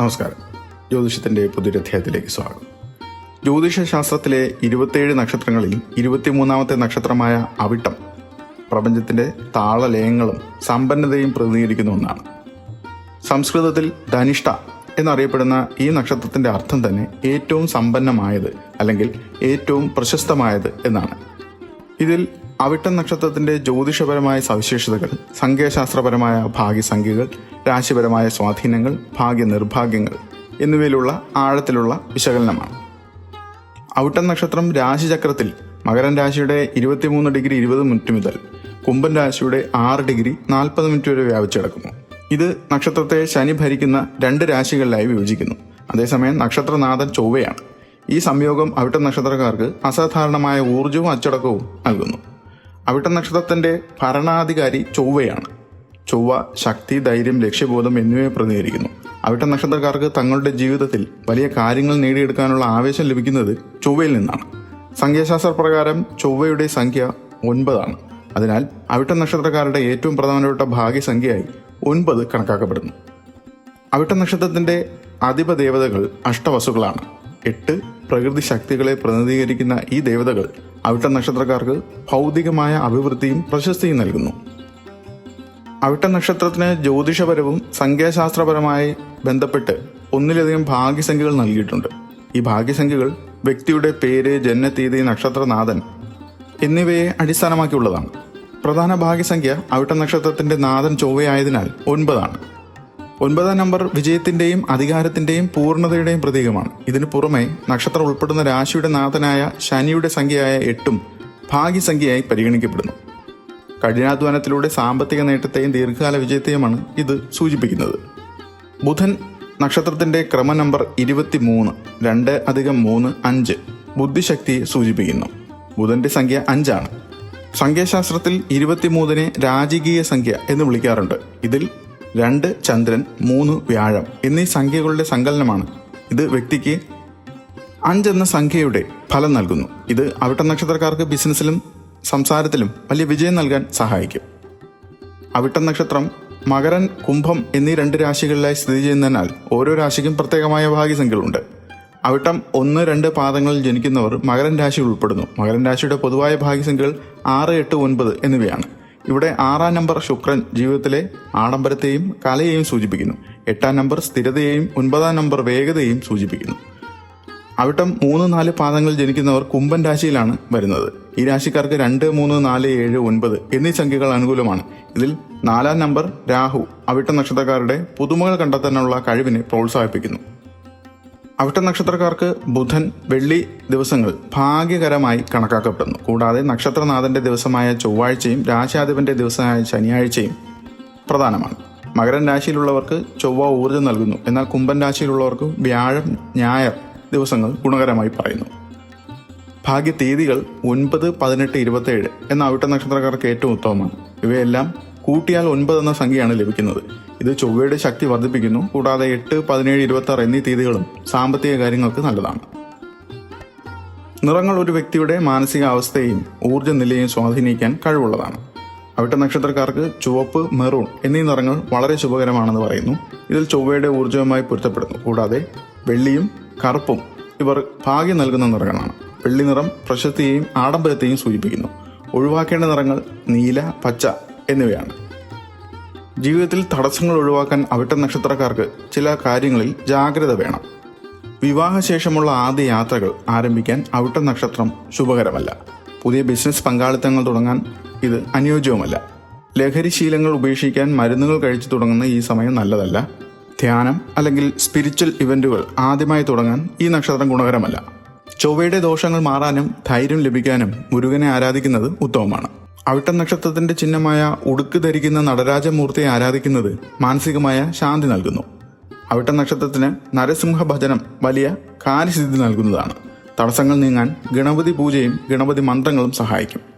നമസ്കാരം. ജ്യോതിഷത്തിന്റെ പുതിയൊരു അധ്യായത്തിലേക്ക് സ്വാഗതം. ജ്യോതിഷ ശാസ്ത്രത്തിലെ ഇരുപത്തിയേഴ് നക്ഷത്രങ്ങളിൽ ഇരുപത്തിമൂന്നാമത്തെ നക്ഷത്രമായ അവിട്ടം പ്രപഞ്ചത്തിന്റെ താളലയങ്ങളും സമ്പന്നതയും പ്രതിനിധീകരിക്കുന്ന ഒന്നാണ്. സംസ്കൃതത്തിൽ ധനിഷ്ഠ എന്നറിയപ്പെടുന്ന ഈ നക്ഷത്രത്തിന്റെ അർത്ഥം തന്നെ ഏറ്റവും സമ്പന്നമായത് അല്ലെങ്കിൽ ഏറ്റവും പ്രശസ്തമായത് എന്നാണ്. ഇതിൽ അവിട്ടം നക്ഷത്രത്തിന്റെ ജ്യോതിഷപരമായ സവിശേഷതകൾ സംഖ്യാശാസ്ത്രപരമായ ഭാഗ്യസംഖ്യകൾ രാശിപരമായ സ്വാധീനങ്ങൾ ഭാഗ്യ നിർഭാഗ്യങ്ങൾ എന്നിവയിലുള്ള ആഴത്തിലുള്ള വിശകലനമാണ്. അവിട്ടം നക്ഷത്രം രാശിചക്രത്തിൽ മകരൻ രാശിയുടെ ഇരുപത്തിമൂന്ന് ഡിഗ്രി ഇരുപത് മിനിറ്റ് മുതൽ കുംഭൻ രാശിയുടെ ആറ് ഡിഗ്രി നാൽപ്പത് മിനിറ്റ് വരെ വ്യാപിച്ചു കിടക്കുന്നു ഇത് നക്ഷത്രത്തെ ശനി ഭരിക്കുന്ന രണ്ട് രാശികളിലായി വിഭജിക്കുന്നു. അതേസമയം നക്ഷത്രനാഥൻ ചൊവ്വയാണ്. ഈ സംയോഗം അവിട്ട നക്ഷത്രക്കാർക്ക് അസാധാരണമായ ഊർജവും അച്ചടക്കവും നൽകുന്നു. അവിട്ടം നക്ഷത്രത്തിന്റെ ഭരണാധികാരി ചൊവ്വയാണ്. ചൊവ്വ ശക്തി ധൈര്യം ലക്ഷ്യബോധം എന്നിവയെ പ്രതിനിധീകരിക്കുന്നു. അവിട്ട നക്ഷത്രക്കാർക്ക് തങ്ങളുടെ ജീവിതത്തിൽ വലിയ കാര്യങ്ങൾ നേടിയെടുക്കാനുള്ള ആവേശം ലഭിക്കുന്നത് ചൊവ്വയിൽ നിന്നാണ്. സംഖ്യാശാസ്ത്ര പ്രകാരം ചൊവ്വയുടെ സംഖ്യ ഒൻപതാണ്. അതിനാൽ അവിട്ട നക്ഷത്രക്കാരുടെ ഏറ്റവും പ്രധാനപ്പെട്ട ഭാഗ്യസംഖ്യയായി ഒൻപത് കണക്കാക്കപ്പെടുന്നു. അവിട്ട നക്ഷത്രത്തിന്റെ അധിപദേവതകൾ അഷ്ടവസുക്കളാണ്. എട്ട് പ്രകൃതി ശക്തികളെ പ്രതിനിധീകരിക്കുന്ന ഈ ദേവതകൾ അവിട്ട നക്ഷത്രക്കാർക്ക് ഭൗതികമായ അഭിവൃദ്ധിയും പ്രശസ്തിയും നൽകുന്നു. അവിട്ട നക്ഷത്രത്തിന് ജ്യോതിഷപരവും സംഖ്യാശാസ്ത്രപരമായി ബന്ധപ്പെട്ട് ഒന്നിലധികം ഭാഗ്യസംഖ്യകൾ നൽകിയിട്ടുണ്ട്. ഈ ഭാഗ്യസംഖ്യകൾ വ്യക്തിയുടെ പേര് ജന്മതീയതി നക്ഷത്രനാഥൻ എന്നിവയെ അടിസ്ഥാനമാക്കിയുള്ളതാണ്. പ്രധാന ഭാഗ്യസംഖ്യ അവിട്ട നക്ഷത്രത്തിന്റെ നാഥൻ ചൊവ്വയായതിനാൽ ഒൻപതാണ്. ഒൻപതാം നമ്പർ വിജയത്തിന്റെയും അധികാരത്തിന്റെയും പൂർണതയുടെയും പ്രതീകമാണ്. ഇതിനു പുറമെ നക്ഷത്രം ഉൾപ്പെടുന്ന രാശിയുടെ നാഥനായ ശനിയുടെ സംഖ്യയായ എട്ടും ഭാഗ്യസംഖ്യയായി പരിഗണിക്കപ്പെടുന്നു. കഠിനാധ്വാനത്തിലൂടെ സാമ്പത്തിക നേട്ടത്തെയും ദീർഘകാല വിജയത്തെയുമാണ് ഇത് സൂചിപ്പിക്കുന്നത്. ബുധൻ നക്ഷത്രത്തിന്റെ ക്രമ നമ്പർ ഇരുപത്തി മൂന്ന് രണ്ട് അധികം മൂന്ന് അഞ്ച് ബുദ്ധിശക്തിയെ സൂചിപ്പിക്കുന്നു. ബുധന്റെ സംഖ്യ അഞ്ചാണ്. സംഖ്യാശാസ്ത്രത്തിൽ ഇരുപത്തിമൂന്നിനെ രാജകീയ സംഖ്യ എന്ന് വിളിക്കാറുണ്ട്. ഇതിൽ രണ്ട് ചന്ദ്രൻ മൂന്ന് വ്യാഴം എന്നീ സംഖ്യകളുടെ സങ്കലനമാണ്. ഇത് വ്യക്തിക്ക് അഞ്ചെന്ന സംഖ്യയുടെ ഫലം നൽകുന്നു. ഇത് അവിട്ട നക്ഷത്രക്കാർക്ക് ബിസിനസ്സിലും സംസാരത്തിലും വലിയ വിജയം നൽകാൻ സഹായിക്കും. അവിട്ട നക്ഷത്രം മകരൻ കുംഭം എന്നീ രണ്ട് രാശികളിലായി സ്ഥിതി ചെയ്യുന്നതിനാൽ ഓരോ രാശിക്കും പ്രത്യേകമായ ഭാഗ്യസംഖ്യകളുണ്ട്. അവിട്ടം ഒന്ന് രണ്ട് പാദങ്ങളിൽ ജനിക്കുന്നവർ മകരൻ രാശി ഉൾപ്പെടുന്നു. മകരൻ രാശിയുടെ പൊതുവായ ഭാഗ്യസംഖ്യകൾ ആറ് എട്ട് ഒൻപത് എന്നിവയാണ്. ഇവിടെ ആറാം നമ്പർ ശുക്രൻ ജീവിതത്തിലെ ആഡംബരത്തെയും കലയെയും സൂചിപ്പിക്കുന്നു. എട്ടാം നമ്പർ സ്ഥിരതയെയും ഒൻപതാം നമ്പർ വേഗതയെയും സൂചിപ്പിക്കുന്നു. അവിട്ടം മൂന്ന് നാല് പാദങ്ങളിൽ ജനിക്കുന്നവർ കുംഭൻ രാശിയിലാണ് വരുന്നത്. ഈ രാശിക്കാർക്ക് രണ്ട് മൂന്ന് നാല് ഏഴ് ഒൻപത് എന്നീ സംഖ്യകൾ അനുകൂലമാണ്. ഇതിൽ നാലാം നമ്പർ രാഹു അവിട്ട നക്ഷത്രക്കാരുടെ പുതുമകൾ കണ്ടെത്താനുള്ള കഴിവിനെ പ്രോത്സാഹിപ്പിക്കുന്നു. അവിട്ട നക്ഷത്രക്കാർക്ക് ബുധൻ വെള്ളി ദിവസങ്ങൾ ഭാഗ്യകരമായി കണക്കാക്കപ്പെടുന്നു. കൂടാതെ നക്ഷത്രനാഥന്റെ ദിവസമായ ചൊവ്വാഴ്ചയും രാശാധിപന്റെ ദിവസമായ ശനിയാഴ്ചയും പ്രധാനമാണ്. മകരൻ രാശിയിലുള്ളവർക്ക് ചൊവ്വ ഊർജം നൽകുന്നു. എന്നാൽ കുംഭൻ രാശിയിലുള്ളവർക്ക് വ്യാഴം ഞായർ ദിവസങ്ങൾ ഗുണകരമായി പറയുന്നു. ഭാഗ്യ തീയതികൾ ഒൻപത് പതിനെട്ട് ഇരുപത്തേഴ് എന്ന അവിട്ട നക്ഷത്രക്കാർക്ക് ഏറ്റവും ഉത്തമമാണ്. ഇവയെല്ലാം കൂട്ടിയാൽ ഒൻപത് എന്ന സംഖ്യയാണ് ലഭിക്കുന്നത്. ഇത് ചൊവ്വയുടെ ശക്തി വർദ്ധിപ്പിക്കുന്നു. കൂടാതെ എട്ട് പതിനേഴ് ഇരുപത്തി ആറ് എന്നീ തീയതികളും സാമ്പത്തിക കാര്യങ്ങൾക്ക് നല്ലതാണ്. നിറങ്ങൾ ഒരു വ്യക്തിയുടെ മാനസികാവസ്ഥയെയും ഊർജ നിലയെയും സ്വാധീനിക്കാൻ കഴിവുള്ളതാണ്. അവിട്ട നക്ഷത്രക്കാർക്ക് ചുവപ്പ് മെറൂൺ എന്നീ നിറങ്ങൾ വളരെ ശുഭകരമാണെന്ന് പറയുന്നു. ഇതിൽ ചൊവ്വയുടെ ഊർജവുമായി പൊരുത്തപ്പെടുന്നു. കൂടാതെ വെള്ളിയും കറുപ്പും ഇവർ ഭാഗ്യം നൽകുന്ന നിറങ്ങളാണ്. വെള്ളി നിറം പ്രശസ്തിയെയും ആഡംബരത്തെയും സൂചിപ്പിക്കുന്നു. ഒഴിവാക്കേണ്ട നിറങ്ങൾ നീല പച്ച എന്നിവയാണ്. ജീവിതത്തിൽ തടസ്സങ്ങൾ ഒഴിവാക്കാൻ അവിട്ട നക്ഷത്രക്കാർക്ക് ചില കാര്യങ്ങളിൽ ജാഗ്രത വേണം. വിവാഹശേഷമുള്ള ആദ്യ യാത്രകൾ ആരംഭിക്കാൻ അവിട്ട നക്ഷത്രം ശുഭകരമല്ല. പുതിയ ബിസിനസ് പങ്കാളിത്തങ്ങൾ തുടങ്ങാൻ ഇത് അനുയോജ്യവുമല്ല ലഹരി ശീലങ്ങൾ ഉപേക്ഷിക്കാൻ മരുന്നുകൾ കഴിച്ചു തുടങ്ങുന്ന ഈ സമയം നല്ലതല്ല. ധ്യാനം അല്ലെങ്കിൽ സ്പിരിച്വൽ ഇവന്റുകൾ ആദ്യമായി തുടങ്ങാൻ ഈ നക്ഷത്രം ഗുണകരമല്ല. ചൊവ്വയുടെ ദോഷങ്ങൾ മാറാനും ധൈര്യം ലഭിക്കാനും മുരുകനെ ആരാധിക്കുന്നത് ഉത്തമമാണ്. അവിട്ട നക്ഷത്രത്തിന്റെ ചിഹ്നമായ ഉടുക്ക് ധരിക്കുന്ന നടരാജമൂർത്തിയെ ആരാധിക്കുന്നത് മാനസികമായ ശാന്തി നൽകുന്നു. അവിട്ട നക്ഷത്രത്തിന് നരസിംഹ ഭജനം വലിയ കാര്യസിദ്ധി നൽകുന്നതാണ്. തടസ്സങ്ങൾ നീങ്ങാൻ ഗണപതി പൂജയും ഗണപതി മന്ത്രങ്ങളും സഹായിക്കും.